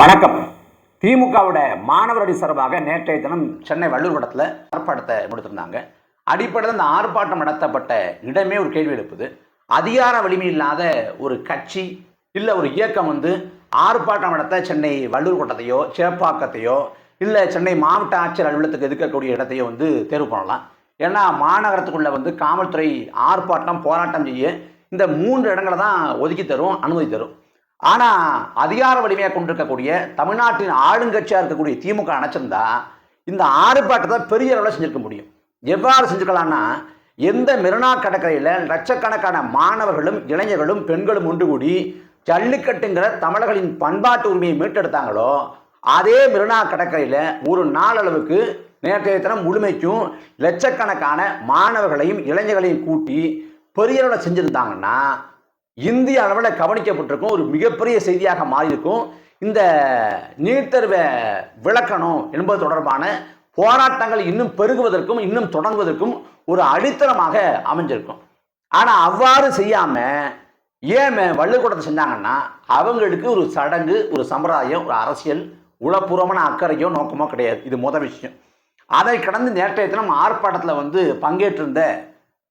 வணக்கம். திமுகவோட மாணவரடி சார்பாக நேற்றைய தினம் சென்னை வள்ளூர் வட்டத்தில் ஆர்ப்பாட்டத்தை முடித்திருந்தாங்க. அடிப்படையில் இந்த ஆர்ப்பாட்டம் நடத்தப்பட்ட இடமே ஒரு கேள்வி எழுப்புது. அதிகார வலிமை இல்லாத ஒரு கட்சி இல்லை ஒரு இயக்கம் வந்து ஆர்ப்பாட்டம் நடத்த சென்னை வள்ளூர் கோட்டத்தையோ சேப்பாக்கத்தையோ இல்லை சென்னை மாவட்ட ஆட்சியர் அலுவலகத்துக்கு இருக்கக்கூடிய இடத்தையோ வந்து தேர்வு பண்ணலாம். ஏன்னா மாநகரத்துக்குள்ள வந்து காவல்துறை ஆர்ப்பாட்டம் போராட்டம் செய்ய இந்த மூன்று இடங்களை தான் ஒதுக்கி தரும் அனுமதி தரும். ஆனால் அதிகார வலிமையாக கொண்டிருக்கக்கூடிய தமிழ்நாட்டின் ஆளுங்கட்சியாக இருக்கக்கூடிய திமுக அணைச்சிருந்தா இந்த ஆர்ப்பாட்டத்தை பெரிய அளவில் செஞ்சுருக்க முடியும். எவ்வாறு செஞ்சுக்கலாம்னா எந்த மெரினா கடற்கரையில் லட்சக்கணக்கான மாணவர்களும் இளைஞர்களும் பெண்களும் ஒன்று கூடி ஜல்லிக்கட்டுங்கிற தமிழர்களின் பண்பாட்டு உரிமையை மீட்டெடுத்தாங்களோ அதே மெரினா கடற்கரையில் ஒரு நாளளவுக்கு நேற்றைய தினம் முழுமைக்கும் லட்சக்கணக்கான மாணவர்களையும் இளைஞர்களையும் கூட்டி பெரிய அளவில் செஞ்சுருந்தாங்கன்னா இந்திய அளவில் கவனிக்கப்பட்டிருக்கும் ஒரு மிகப்பெரிய செய்தியாக மாறியிருக்கும். இந்த நீட் தேர்வை விளக்கணும் என்பது தொடர்பான போராட்டங்கள் இன்னும் பெருகுவதற்கும் இன்னும் தொடங்குவதற்கும் ஒரு அடித்தளமாக அமைஞ்சிருக்கும். ஆனால் அவ்வாறு செய்யாமல் ஏன் வள்ளுக்கூடத்தை செஞ்சாங்கன்னா அவங்களுக்கு ஒரு சடங்கு ஒரு சம்பிரதாயம் ஒரு அரசியல் உளப்பூர்வமான அக்கறையோ நோக்கமோ கிடையாது. இது முத விஷயம். அதை கடந்து நேற்றைய தினம் ஆர்ப்பாட்டத்தில் வந்து பங்கேற்றிருந்த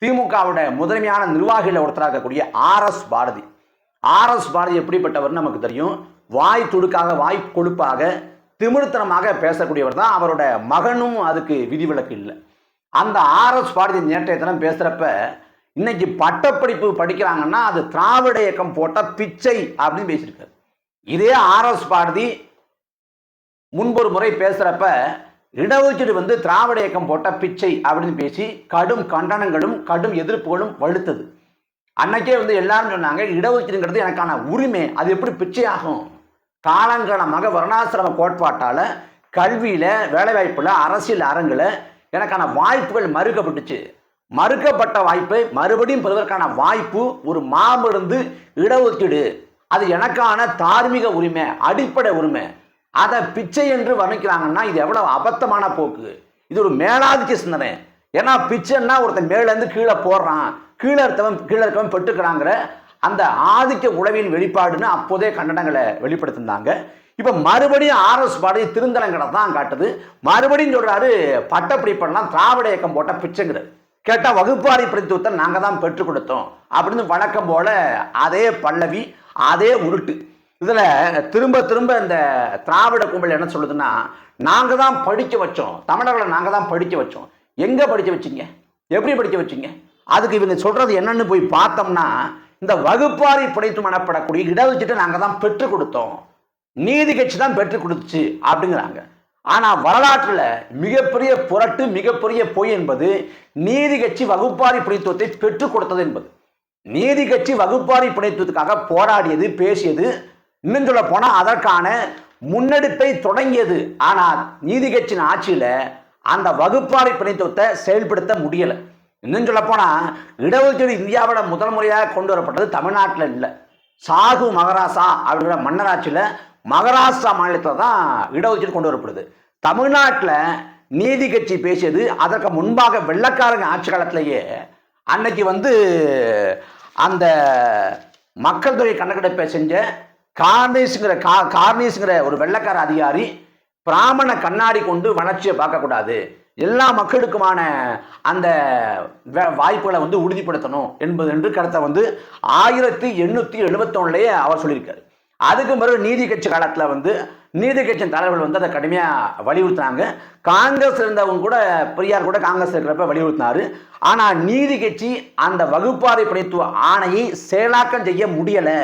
திமுகவுடைய முதன்மையான நிர்வாகிகள் ஒருத்தராக இருக்கக்கூடிய ஆர்எஸ் பாரதி. ஆர்எஸ் பாரதி எப்படிப்பட்டவர் நமக்கு தெரியும். வாய் துடுக்காக வாய் கொழுப்பாக திமிர்த்தனமாக பேசக்கூடியவர் தான் அவரோட மகனும் அதுக்கு விதிவிலக்கு இல்லை. அந்த ஆர்எஸ் பாரதி நேற்றைய தினம் பேசுகிறப்ப இன்னைக்கு பட்டப்படிப்பு படிக்கிறாங்கன்னா அது திராவிட இயக்கம் போட்ட பிச்சை அப்படின்னு பேசியிருக்காரு. இதே ஆர்எஸ் பாரதி முன்பொரு முறை பேசுகிறப்ப இடஒதுக்கீடு வந்து திராவிட இயக்கம் போட்ட பிச்சை அப்படின்னு பேசி கடும் கண்டனங்களும் கடும் எதிர்ப்புகளும் வலுத்தது. அன்னைக்கே வந்து எல்லாரும் சொன்னாங்க இடஒதுக்கீடுங்கிறது எனக்கான உரிமை. அது எப்படி பிச்சை ஆகும் காலங்காலமாக வருணாசிரம கோட்பாட்டால் கல்வியில் வேலைவாய்ப்பில் அரசியல் அரங்கில் எனக்கான வாய்ப்புகள் மறுக்கப்பட்டுச்சு. மறுக்கப்பட்ட வாய்ப்பை மறுபடியும் பெறுவதற்கான வாய்ப்பு ஒரு மாமருந்து இடஒதுக்கீடு. அது எனக்கான தார்மீக உரிமை அடிப்படை உரிமை. அதை பிச்சை என்று வர்ணிக்கிறாங்கன்னா இது எவ்வளவு அபத்தமான போக்கு. இது ஒரு மேலாதிக்க சிந்தனை. ஏன்னா பிச்சைன்னா ஒருத்தன் மேலேருந்து கீழே போடுறான். கீழே இருக்கவன் கீழே இருக்கவன் பெற்றுக்கிறாங்கிற அந்த ஆதிக்க உழவின் வெளிப்பாடுன்னு அப்போதே கண்டனங்களை வெளிப்படுத்தியிருந்தாங்க இப்போ மறுபடியும் ஆர்எஸ் பாடி திருந்தலங்களை தான் காட்டுது. மறுபடியும் சொல்கிறாரு பட்டப்பிடிப்பெல்லாம் திராவிட இயக்கம் போட்ட பிச்சைங்கிறது. கேட்டால் வகுப்பாரி பிரதித்துவத்தை நாங்கள் தான் பெற்றுக் கொடுத்தோம். அப்படின்னு வழக்கம் போல அதே பல்லவி அதே உருட்டு. இதில் திரும்ப திரும்ப இந்த திராவிட கும்பல் என்ன சொல்லுதுன்னா நாங்கள் தான் படிக்க வச்சோம். தமிழர்களை நாங்கள் தான் படிக்க வச்சோம். எங்கே படிக்க வச்சீங்க? எப்படி படிக்க வச்சீங்க? அதுக்கு இவங்க சொல்கிறது என்னன்னு போய் பார்த்தோம்னா இந்த வகுப்பாரி பிடித்து மனப்படக்கூடிய இடஒதுக்கீட்டை நாங்கள் தான் பெற்றுக் கொடுத்தோம். நீதி கட்சி தான் பெற்றுக் கொடுத்துச்சு அப்படிங்கிறாங்க. ஆனால் வரலாற்றில் மிகப்பெரிய புரட்டு மிகப்பெரிய பொய் என்பது நீதி கட்சி வகுப்பாரி பிடித்துவத்தை பெற்றுக் கொடுத்தது என்பது. நீதி கட்சி வகுப்பாரி பிணைத்துவத்துக்காக போராடியது பேசியது இன்னும் சொல்ல போனால் அதற்கான முன்னெடுப்பை தொடங்கியது. ஆனால் நீதி கட்சியின் ஆட்சியில் அந்த வகுப்பாரி பிணைத்துவத்தை செயல்படுத்த முடியலை. இன்னும் சொல்ல போனால் இடஒதுக்கீடு இந்தியாவோட முதல் முறையாக கொண்டு வரப்பட்டது தமிழ்நாட்டில் இல்லை. சாகு மகாராஷ்டிரா அப்படிங்கிற மன்னராட்சியில் மகாராஷ்டிரா மாநிலத்தில் தான் இடஒதுக்கீடு கொண்டு வரப்படுது. தமிழ்நாட்டில் நீதி கட்சி பேசியது அதற்கு முன்பாக வெள்ளக்காரங்க ஆட்சி காலத்திலேயே அன்னைக்கு வந்து அந்த மக்கள் தொகை கணக்கெடுப்பை செஞ்ச கார்னேஸுங்கிற கா கார்னேஸுங்கிற ஒரு வெள்ளக்கார அதிகாரி பிராமண கண்ணாடி கொண்டு வளர்ச்சியை பார்க்கக்கூடாது. எல்லா மக்களுக்குமான அந்த வாய்ப்புகளை வந்து உறுதிப்படுத்தணும் என்பது என்று கருத்தை வந்து ஆயிரத்தி எண்ணூற்றி எழுபத்தொன்னுலேயே அவர் சொல்லியிருக்காரு. அதுக்கு பிறகு நீதி கட்சி காலத்தில் வந்து நீதி கட்சியின் தலைவர்கள் வந்து அதை கடுமையாக வலியுறுத்தினாங்க. காங்கிரஸ் இருந்தவங்க கூட பெரியார் கூட காங்கிரஸ் இருக்கிறப்ப வலியுறுத்தினாரு. ஆனால் நீதி கட்சி அந்த வகுப்பாறை பிணைத்துவ ஆணையை செயலாக்கம் செய்ய முடியலை.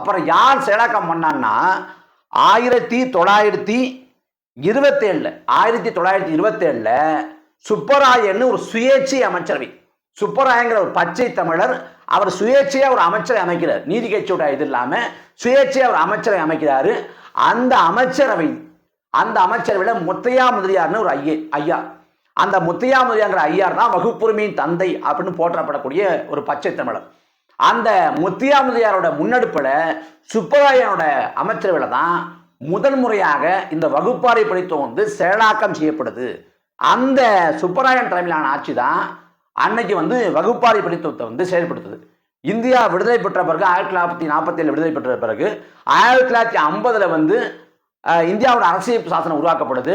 அப்புறம் யார் செயலாக்கம் பண்ணான்னா ஆயிரத்தி தொள்ளாயிரத்தி இருபத்தேழில் ஆயிரத்தி தொள்ளாயிரத்தி இருபத்தேழில் சுப்பராயன்னு ஒரு சுயேட்சை அமைச்சரவை சுப்பராயங்கிற ஒரு பச்சை தமிழர் அவர் சுயேட்சையாக ஒரு அமைச்சரை அமைக்கிறார். நீதி கட்சியோட இது இல்லாமல் சுயேட்சையாக ஒரு அமைச்சரை அமைக்கிறாரு. அந்த அமைச்சரவை அந்த அமைச்சரவையில் முத்தையா முதலியார்னு ஒரு ஐயே ஐயா. அந்த முத்தையா முதலியாங்கிற ஐயார் தான் வகுப்புரிமையின் தந்தை அப்படின்னு போற்றப்படக்கூடிய ஒரு பச்சை தமிழர். அந்த முத்தியாமுதியாரோட முன்னெடுப்பில் சுப்பராயனோட அமைச்சரவையில் தான் முதல் முறையாக இந்த வகுப்பாறை படித்தம் வந்து செயலாக்கம் செய்யப்படுது. அந்த சுப்பராயன் தலைமையிலான ஆட்சி தான் அன்னைக்கு வந்து வகுப்பாறை படித்தத்தை வந்து செயல்படுத்துது. இந்தியா விடுதலை பெற்ற பிறகு ஆயிரத்தி தொள்ளாயிரத்தி நாற்பத்தி ஏழு விடுதலை பெற்ற பிறகு ஆயிரத்தி தொள்ளாயிரத்தி ஐம்பதுல வந்து இந்தியாவோட அரசியல் சாசனம் உருவாக்கப்படுது.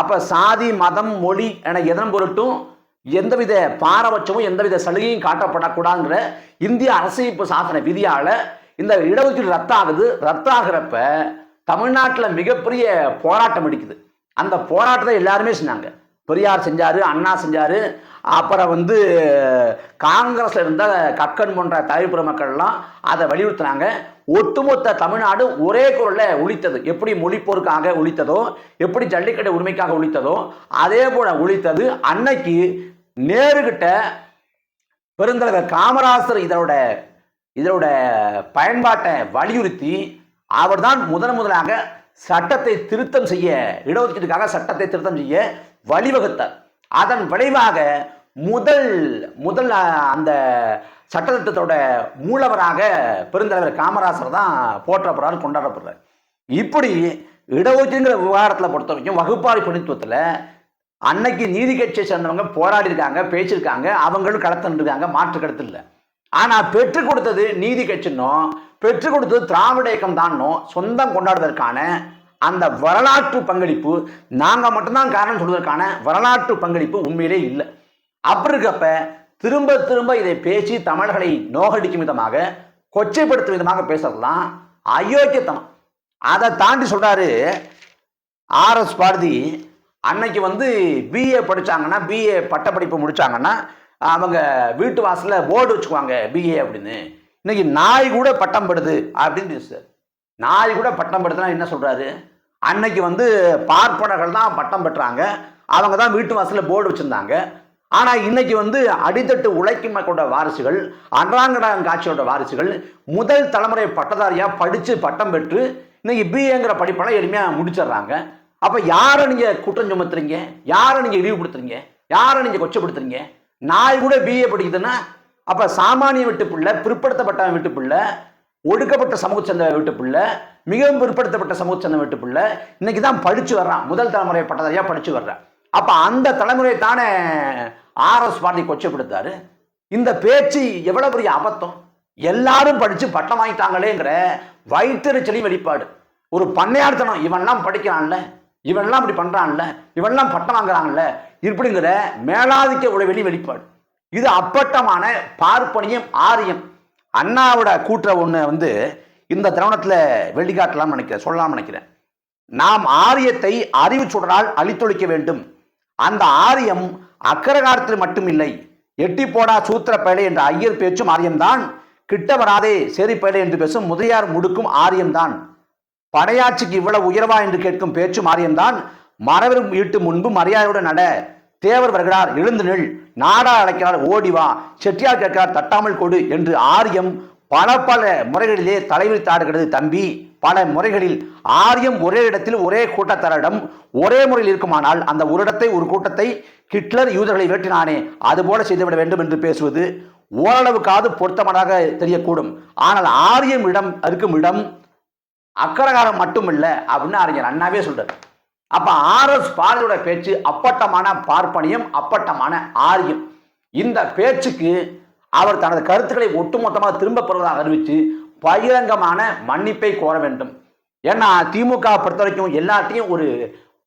அப்போ சாதி மதம் மொழி என எதன் பொருட்டும் எந்தவித பாரபட்சமும் எந்தவித சலுகையும் காட்டப்படக்கூடாதுங்கிற இந்திய அரசியல் சாசன விதியால் இந்த இடஒதுக்கீடு ரத்தாகுது. ரத்தாகிறப்ப தமிழ்நாட்டில் மிகப்பெரிய போராட்டம் அடிக்குது. அந்த போராட்டத்தை எல்லாருமே செஞ்சாங்க. பெரியார் செஞ்சார் அண்ணா செஞ்சார் அப்புறம் வந்து காங்கிரஸில் இருந்த கக்கன் போன்ற தலைப்புற மக்கள்லாம் அதை வலியுறுத்தினாங்க. ஒட்டுமொத்த தமிழ்நாடு ஒரே குரலில் ஒழித்தது எப்படி மொழிப்போருக்காக ஒழித்ததோ எப்படி ஜல்லிக்கட்டு உரிமைக்காக ஒழித்ததோ அதே போல் ஒழித்தது அன்னைக்கு நேருகிட்ட பெருந்தலைவர் காமராசர் இதனோட இதனோட பயன்பாட்டை வலியுறுத்தி அவர் தான் முதன் முதலாக சட்டத்தை திருத்தம் செய்ய இடஒதுக்கீட்டுக்காக சட்டத்தை திருத்தம் செய்ய வழிவகுத்தார். அதன் விளைவாக முதல் முதல் அந்த சட்டத்திட்டத்தோட மூலவராக பெருந்தலைவர் காமராசர் தான் போற்றப்படுறாரு கொண்டாடப்படுறார். இப்படி இடஒதுக்கீடுங்கிற விவகாரத்தில் பொறுத்த வரைக்கும் வகுப்பாரி பிரதித்துவத்தில் அன்னைக்கு நீதி கட்சியை சேர்ந்தவங்க போராடி இருக்காங்க பேசியிருக்காங்க அவங்களும் கடத்திருக்காங்க மாற்று கருத்து இல்லை. ஆனால் பெற்றுக் கொடுத்தது நீதி கட்சின்னும் பெற்றுக் கொடுத்தது திராவிட இயக்கம் தானும் சொந்தம் கொண்டாடுவதற்கான அந்த வரலாற்று பங்களிப்பு நாங்கள் மட்டும்தான் காரணம் சொல்வதற்கான வரலாற்று பங்களிப்பு உண்மையிலே இல்லை. அப்படி இருக்கப்ப திரும்ப திரும்ப இதை பேசி தமிழர்களை நோகடிக்கும் விதமாக கொச்சைப்படுத்தும் விதமாக பேசுறதுலாம் அயோக்கியத்தனம். அதை தாண்டி சொல்றாரு ஆர்எஸ் பாரதி அன்னைக்கு வந்து பிஏ படித்தாங்கன்னா பிஏ பட்டப்படிப்பு முடித்தாங்கன்னா அவங்க வீட்டு வாசலில் போர்டு வச்சுக்குவாங்க பிஏ அப்படின்னு. இன்னைக்கு நாய் கூட பட்டம் படுது அப்படின்னு சார் நாய் கூட பட்டம் படுதுன்னா என்ன சொல்கிறாரு அன்னைக்கு வந்து பார்ப்பனர்கள் தான் பட்டம் பெற்றாங்க. அவங்க தான் வீட்டு வாசலில் போர்டு வச்சுருந்தாங்க. ஆனால் இன்னைக்கு வந்து அடித்தட்டு உழைக்கும் மக்களோட வாரிசுகள் அன்றாங்கடாங்க காட்சியோட வாரிசுகள் முதல் தலைமுறை பட்டதாரியாக படித்து பட்டம் பெற்று இன்னைக்கு பிஏங்கிற படிப்பெல்லாம் எளிமையாக முடிச்சிடுறாங்க. அப்ப யாரை நீங்க குற்றம் சுமத்துறீங்க? யாரை நீங்க இழிவுபடுத்துறீங்க? யாரை நீங்க கொச்சப்படுத்துறீங்க? நாய் கூட பிஏ படிக்குதுன்னா அப்ப சாமானிய வீட்டு பிள்ளை பிற்படுத்தப்பட்ட வீட்டு பிள்ளை ஒடுக்கப்பட்ட சமூக சேர்ந்த வீட்டு பிள்ளை மிகவும் பிற்படுத்தப்பட்ட சமூக சேர்ந்த வீட்டு பிள்ளை இன்னைக்கு தான் படிச்சு வர்றான். முதல் தலைமுறை பட்டதாரியா படிச்சு வர்றான். அப்ப அந்த தலைமுறையை தானே ஆர்எஸ் பாரதி கொச்சப்படுத்தாரு? இந்த பேச்சு எவ்வளவு பெரிய அபத்தம்? எல்லாரும் படிச்சு பட்டம் வாங்கிட்டாங்களேங்கிற வயிற்றுச்சலி வெளிப்பாடு. ஒரு பண்ணையார்த்தனம் இவன்லாம் படிக்கிறான்ல. இவெல்லாம் இப்படி பண்ணுறான்ல இவெல்லாம் பட்டம் வாங்குறான்ல இப்படிங்கிற மேலாதிக்க உளவெளி வெளிப்பாடு. இது அப்பட்டமான பார்ப்பனியம் ஆரியம். அண்ணாவோட கூற்ற ஒன்று வந்து இந்த திரவணத்தில் வெளிக்காட்டலாம்னு நினைக்கிறேன் சொல்லலாம்னு நினைக்கிறேன். நாம் ஆரியத்தை அறிவு சுடரால் அழித்தொழிக்க வேண்டும். அந்த ஆரியம் அக்கரகாரத்தில் மட்டுமில்லை எட்டி போடா சூத்திர பயலை என்ற ஐயர் பேச்சும் ஆரியம்தான். கிட்ட வராதே சேரி பயலை என்று பேசும் முதலியார் முடுக்கும் ஆரியம்தான். படையாட்சிக்கு இவ்வளவு உயர்வா என்று கேட்கும் பேச்சும் மாரியம்தான் மரவர் வீட்டு முன்பு மரியாதையுடன் நட. தேவர் வருகிறார் எழுந்து நில். நாடா அழைக்கிறார் ஓடி வா. செட்டியார் கேட்கிறார் தட்டாமல் கொடு என்று ஆரியம் பல பல முறைகளிலே தலைவிரித்தாடுகிறது தம்பி. பல முறைகளில் ஆரியம் ஒரே இடத்தில் ஒரே கூட்டத்தரிடம் ஒரே முறையில் இருக்குமானால் அந்த ஒரு இடத்தை ஒரு கூட்டத்தை ஹிட்லர் யூதர்களை வெட்டினானே. அதுபோல செய்துவிட வேண்டும் என்று பேசுவது ஓரளவுக்காவது பொருத்தமானதாக தெரியக்கூடும். ஆனால் ஆரியம் இடம் இருக்கும் இடம் அக்கரகாரம் மட்டுமில்லை அப்படின்னு அறிஞர் அண்ணாவே சொல்றாரு. அப்ப ஆர்எஸ் பாரதியோட பேச்சு அப்பட்டமான பார்ப்பனியம் அப்பட்டமான ஆரியம். இந்த பேச்சுக்கு அவர் தனது கருத்துக்களை ஒட்டுமொத்தமாக திரும்ப பெறுவதாக அறிவித்து பகிரங்கமான மன்னிப்பை கோர வேண்டும். ஏன்னா திமுக பொறுத்த வரைக்கும் எல்லாத்தையும் ஒரு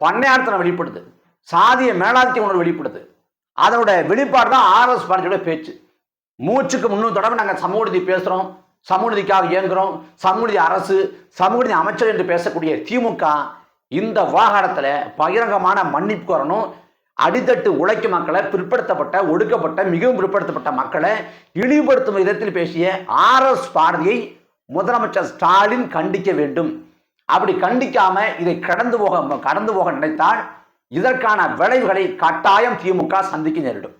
பண்ணையார்த்தனை வெளிப்படுது. சாதிய மேலாதிக்க உணர்வு வெளிப்படுது. அதோட வெளிப்பாடு தான் ஆர்எஸ் பாரதியோட பேச்சு. மூச்சுக்கு முன்னூறு தடவை நாங்கள் சமூக பேசுகிறோம் சமூகநீதிக்காக இயங்குகிறோம் சமூகநீதி அரசு சமூகநீதி அமைச்சர் என்று பேசக்கூடிய திமுக இந்த விவகாரத்தில் பகிரங்கமான மன்னிப்பு வரணும் அடித்தட்டு உழைக்கும் மக்களை பிற்படுத்தப்பட்ட ஒடுக்கப்பட்ட மிகவும் பிற்படுத்தப்பட்ட மக்களை இழிவுபடுத்தும் விதத்தில் பேசிய ஆர்எஸ் பாரதியை முதலமைச்சர் ஸ்டாலின் கண்டிக்க வேண்டும். அப்படி கண்டிக்காம இதை கடந்து போக கடந்து போக நினைத்தால் இதற்கான விளைவுகளை கட்டாயம் திமுக சந்திக்க நேரிடும்.